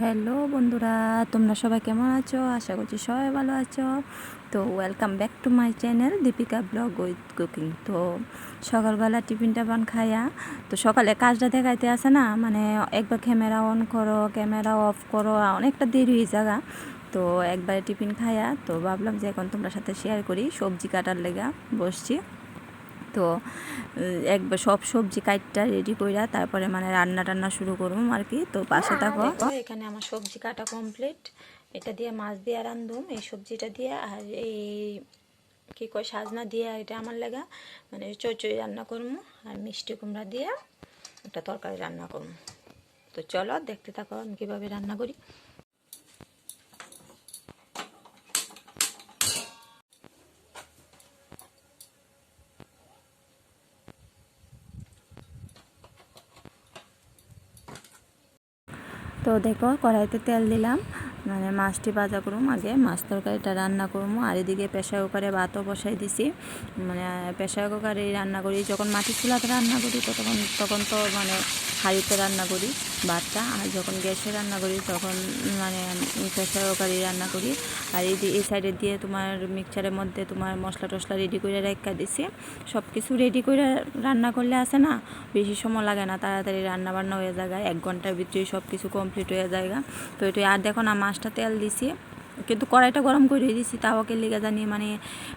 Hello বন্ধুরা, তোমরা সবাই কেমন আছো? আশা করছি সবাই ভালো আছো। তো welcome back to my channel Deepika blog with cooking তো সকালবেলা টিফিনটা বান খাইয়া তো সকালে কাজটা দেখাইতে আসে না মানে একবার ক্যামেরা অন করো ক্যামেরা অফ করো, অনেকটা দেরি হয়ে জায়গা তো একবারে টিফিন খাইয়া তো ভাবলাম যে এখন তোমরা সাথে শেয়ার করি, সবজি কাটার লেগা বসছি। তো একবার সব সবজি কাটটা রেডি কইরা তারপরে মানে রান্না টান্না শুরু করুম আর কি। তো পাশে থাকো। এখানে আমার সবজি কাটা কমপ্লিট এটা দিয়ে মাছ দিয়ে রান্ধুম এই সবজিটা দিয়ে আর এই কি কয় সাজনা দিয়ে এটা আমার লাগা। মানে চচড়ি রান্না করব আর মিষ্টি কুমড়া দিয়ে একটা তরকারি রান্না করব তো চলো দেখতে থাকো আমি কীভাবে রান্না করি। তো দেখো কড়াইতে তেল দিলাম। মানে মাছটি ভাজা করুম আগে। মাছ তরকারিটা রান্না করুম। আর এদিকে প্রেশার কুকারে ভাতও বসাই দিছি। মানে প্রেশার কুকারে রান্না করি। যখন মাটির চুলাতে রান্না করি তখন তখন তো মানে হাঁড়িতে রান্না করি, ভাতটা, আর যখন গ্যাসে রান্না করি তখন মানে প্রেশার কুকারে রান্না করি। আর এই এই সাইডে দিয়ে তোমার মিক্সচারের মধ্যে তোমার মশলা টশলা রেডি করে রেখা দিছি। সব কিছু রেডি করে রান্না করলে আসে না, বেশি সময় লাগে না, তাড়াতাড়ি রান্না বান্না হয়ে যায়, এক ঘণ্টার ভিতরে সব কিছু কমপ্লিট হয়ে যায় তো এটা আর দেখো না, মাছটা তেল দিছি, কিন্তু কড়াইটা গরম করে দিছি, তাও কে লেগে জানি মানে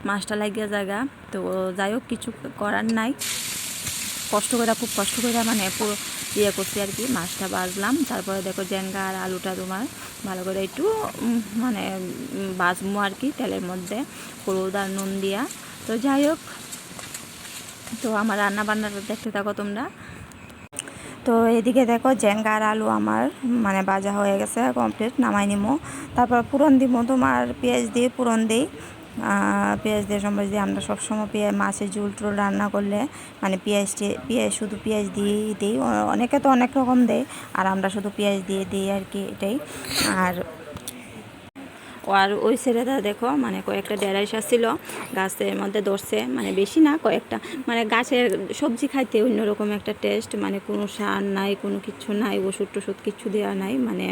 মাছটা লাগিয়ে জায়গা তো যাই হোক, কিছু করার নাই। কষ্ট করে, খুব কষ্ট করে মানে পুরো ইয়ে করছি আর কি, মাছটা বাজলাম তারপরে দেখো জেঙ্গা আর আলুটা তোমার ভালো করে একটু মানে বাজমো আর কি তেলের মধ্যে, হলুদ আর নুন দিয়া। তো যাই হোক, তো আমার রান্না বান্নাটা দেখতে থাকো তোমরা। তো এদিকে দেখো জেঙ্গা আর আলু আমার মানে ভাজা হয়ে গেছে কমপ্লিট নামাই নিমো। তারপর পুরন দিব তোমার পেঁয়াজ দিয়ে, পুরন দিই। পেঁয়াজ দিয়ে সম্বাস দিয়ে আমরা সবসময় পেঁয়াজ, মাছের ঝুল টুল রান্না করলে মানে পেঁয়াজটি পেঁয়াজ শুধু পেঁয়াজ দিয়েই দিই। অনেকে তো অনেক রকম দেয়, আর আমরা শুধু পেঁয়াজ দিয়ে দিই আর কি এটাই। আর আর ওই ছেলেটা দেখো মানে কয়েকটা ডেরাইস আসছিল গাছের মধ্যে ধরছে মানে বেশি না কয়েকটা মানে গাছের সবজি খাইতে অন্যরকম একটা টেস্ট মানে কোনো সার নাই, কোনো কিছু নাই, ওষুধ টষুধ কিছু দেওয়া নাই মানে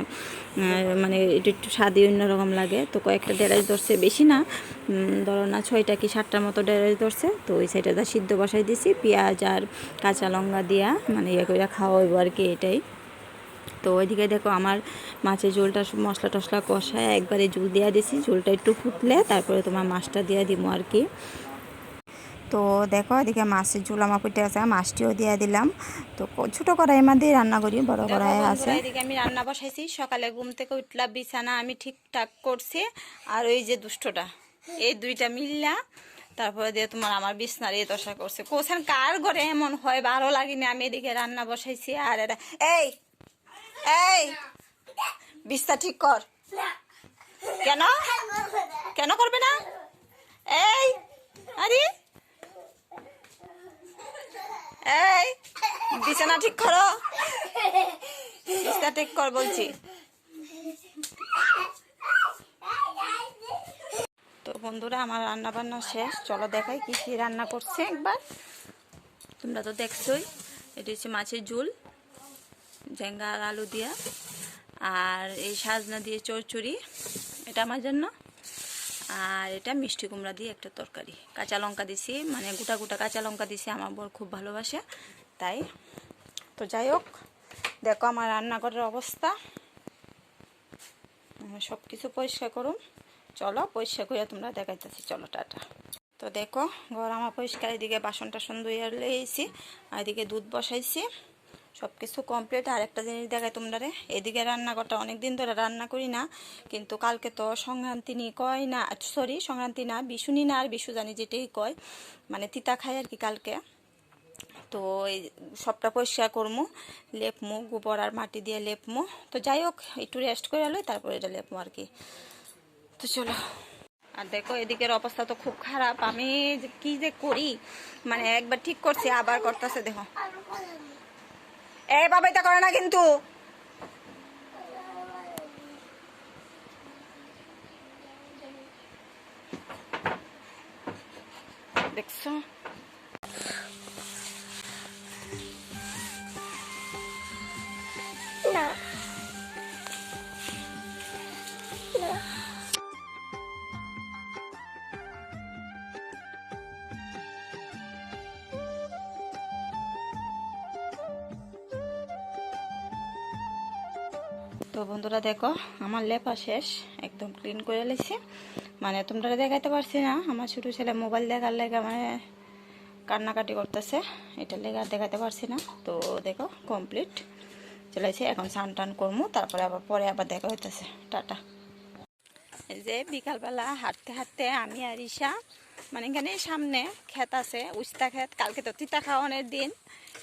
মানে এটা একটু স্বাদই অন্যরকম লাগে। তো কয়েকটা ডেরাইস ধরছে, বেশি না ধরো না ছয়টা কি সাতটার মতো ডেরাইস ধরছে, তো ওই সাইডটা সিদ্ধ বসাই দিছি, পেঁয়াজ আর কাঁচা লঙ্কা দিয়া মানে ইয়ে করে খাওয়া হইব আর কি এটাই। তো ওইদিকে দেখো আমার মাছের ঝোলটা মশলা টশলা কষায় একবারে ঝোল দিয়ে দিছি। ঝোলটা একটু ফুটলে তারপরে তোমার মাছটা দিয়ে দিব আর কি। তো দেখো এদিকে মাছের ঝোল আমার ফুটে আছে মাছটিও দিয়ে দিলাম। তো ছোটো কড়াইয়ের মধ্যেই রান্না করি বড় কড়াই আছে। এদিকে আমি রান্না বসাইছি। সকালে ঘুম থেকে উঠলাম বিছানা আমি ঠিকঠাক করছি। আর ওই যে দুষ্টটা এই দুইটা মিললা। তারপরে দিয়ে তোমার আমার বিছনার এই দশা করছে। কোথান কার ঘরে এমন হয়? ভালো লাগেনি। আমি এদিকে রান্না বসাইছি। আর এটা এই এই বিছনা ঠিক কর। কেন? কেন করবে না? এই, আরে। এই, বিছানা ঠিক করো। বিছনা ঠিক কর বলছি। তো বন্ধুরা, আমার রান্না বান্না শেষ। চলো দেখাই কি কি রান্না করছে একবার। তোমরা তো দেখছোই, এটা হচ্ছে মাছের ঝোল। জেঙ্গা আর আলু দিয়া। আর এই সাজনা দিয়ে চচ্চড়ি এটা আমার জন্য। আর এটা মিষ্টি কুমড়া দিয়ে একটা তরকারি। কাঁচা লঙ্কা দিছি মানে গোটা গোটা কাঁচা লঙ্কা দিছি, আমার বর খুব ভালোবাসে, তাই। তো যাই হোক, দেখো আমার রান্নাঘরের অবস্থা। সব কিছু পরিষ্কার করুন চলো, পরিষ্কার করে তোমরা দেখাইতেছি। চলো, টাটা। তো দেখো, ঘর আমার পরিষ্কার, এদিকে বাসন টাসন ধুয়ে লেগেছি আর এদিকে দুধ বসাইছি। সব কিছু কমপ্লিট আর একটা জিনিস দেখাই তোমরা রে এদিকে রান্নাঘরটা অনেক দিন ধরে রান্না করি না, কিন্তু কালকে তো সংক্রান্তি নি কয় না সরি সংক্রান্তি না বিশুনি না আর বিশু জানি যেটাই কয় মানে তিতা খাই আর কি কালকে। তো এই সবটা পরিষ্কার করব লেপমু, গোবর আর মাটি দিয়ে লেপমু। তো যাই হোক, একটু রেস্ট করে এলোই তারপরে এটা লেপমু আর কি। তো চলো। আর দেখো, এদিকের অবস্থা তো খুব খারাপ। আমি কি যে করি মানে একবার ঠিক করছি, আবার করতেছে, দেখো। এই বাবা এটা করে না কিন্তু। তো বন্ধুরা দেখো, আমার লেপা শেষ, একদম ক্লিন করে লেছি। মানে তোমরা দেখাইতে পারছি না, আমার ছোটো ছেলে মোবাইল দেখার লেগে মানে কান্নাকাটি করতেছে এটা লেগে আর দেখাতে পারছি না। তো দেখো কমপ্লিট চলেছে এখন স্নান টান করব তারপরে আবার পরে আবার দেখা হইতেছে। টাটা। এই যে বিকালবেলা হাঁটতে হাঁটতে আমি আর ঈশা মানে এখানে সামনে ক্ষেত আছে, উস্তা ক্ষেত, কালকে তো তিতা খাওয়ানোর দিন।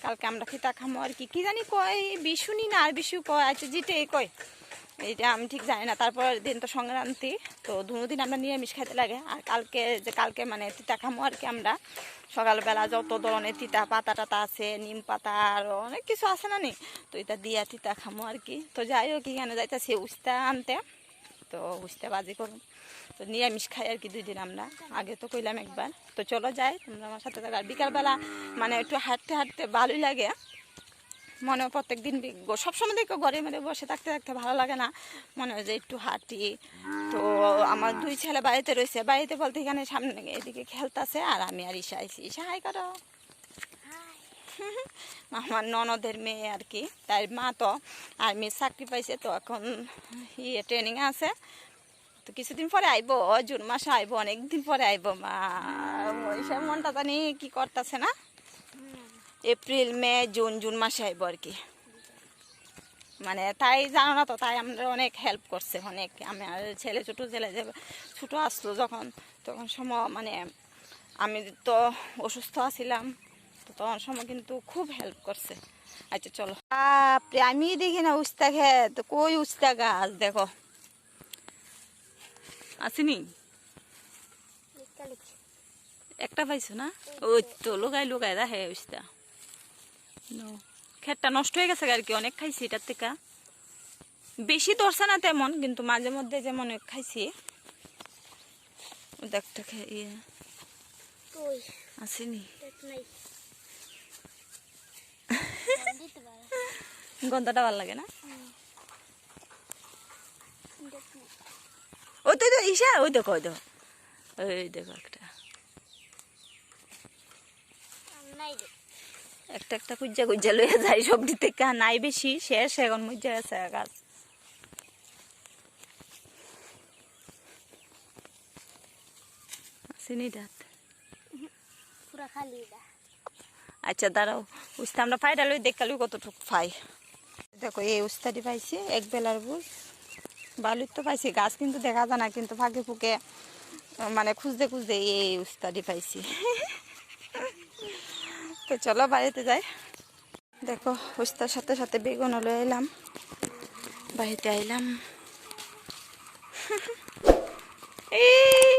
কালকে আমরা তিতা খামো আর কি। কি জানি কয় বিশুনি না আর বিশু কয় আচ্ছা যেটাই কয়। এইটা আমি ঠিক জানি না, তারপর দিন তো সংক্রান্তি, তো দুদিন আমরা নিরামিষ খেতে লাগে। আর কালকে যে কালকে মানে তিতা খামো আর কি আমরা, সকালবেলা যত ধরনের তিতা পাতা টাতা আছে, নিম পাতা আর অনেক কিছু আছে না নি, তো এটা দিয়া তিতা খামো আর কি। তো যাই হোক, এখানে যাইতেছি উস্তা আনতে তো বুঝতে বাজি করুন। তো নিরামিষ খাই আর কি দুই দিন আমরা। আগে তো কইলাম একবার। তো চলো যাই, তোমরা আমার সাথে থাকো। বিকালবেলা মানে একটু হাঁটতে হাঁটতে ভালোই লাগে। মনে প্রত্যেক দিন সবসময় দেখো ঘরে মেরে বসে থাকতে থাকতে ভালো লাগে না। মনে হয় যে একটু হাঁটি। তো আমার দুই ছেলে বাড়িতে রয়েছে। বাড়িতে বলতে এখানে সামনে এদিকে খেলতেছে আর আমি আর ঈশা আইসি ঈশা হাই করো। আমার ননদের মেয়ে আর কি। তাই মা তো আর্মির চাকরি পাইছে তো এখন ইয়ে ট্রেনিং আছে। তো কিছুদিন পরে আইব জুন মাসে আইব, অনেকদিন পরে আইব মা। ওইসব মনটা জানি কি করতেছে না? এপ্রিল, মে, জুন জুন মাসে আইব আর কি। মানে তাই জানো না তো, তাই আমরা অনেক হেল্প করছে, অনেক। আমার ছেলে ছোটো, ছেলে যে ছোটো আসলো যখন, তখন সময় মানে আমি তো অসুস্থ আছিলাম। তো তখন সময় কিন্তু খুব হেল্প করছে। আচ্ছা চলো। বাপরে আমি দেখি না উস্তা খেত কই উস্তা গাছ দেখো। আসেনি? একটা পাইছো না? ওই তো লোকাই লোকাই দেখে উস্তা No. নষ্ট হয়ে গেছে আর কি অনেক খাইছি এটার থেকে। বেশি ধরছে না তেমন কিন্তু মাঝে মধ্যে যেমন খাইছি। দেখতে ইয়ে। ওই আসেনি দেখ নাই দিতে পারে গন্ধটা ভালো লাগে না? ওই তো ঈশা ওই দেখো ওই দেখো। ওই দেখো একটা। একটা একটা কুজ্জা কুজ্জা লইয়া যাই সব দিতে নাই বেশি শেষ এখন মজ্জা আছে গাছ দাঁত? আচ্ছা দাঁড়াও। বুঝতে আমরা পাইটা লই দেখালুই কতটুকু পাই দেখো, এই উস্তাটি পাইছি, এক বেলার বুঝ। বালুর তো পাইছি, গাছ কিন্তু দেখা যায় না, কিন্তু ফাঁকে ফুকে মানে খুঁজতে খুঁজতে এই উস্তাটি পাইছি। তো চলো বাড়িতে যাই। দেখো উস্তার সাথে সাথে বেগুনও লয়ে এলাম। বাড়িতে আইলাম। এই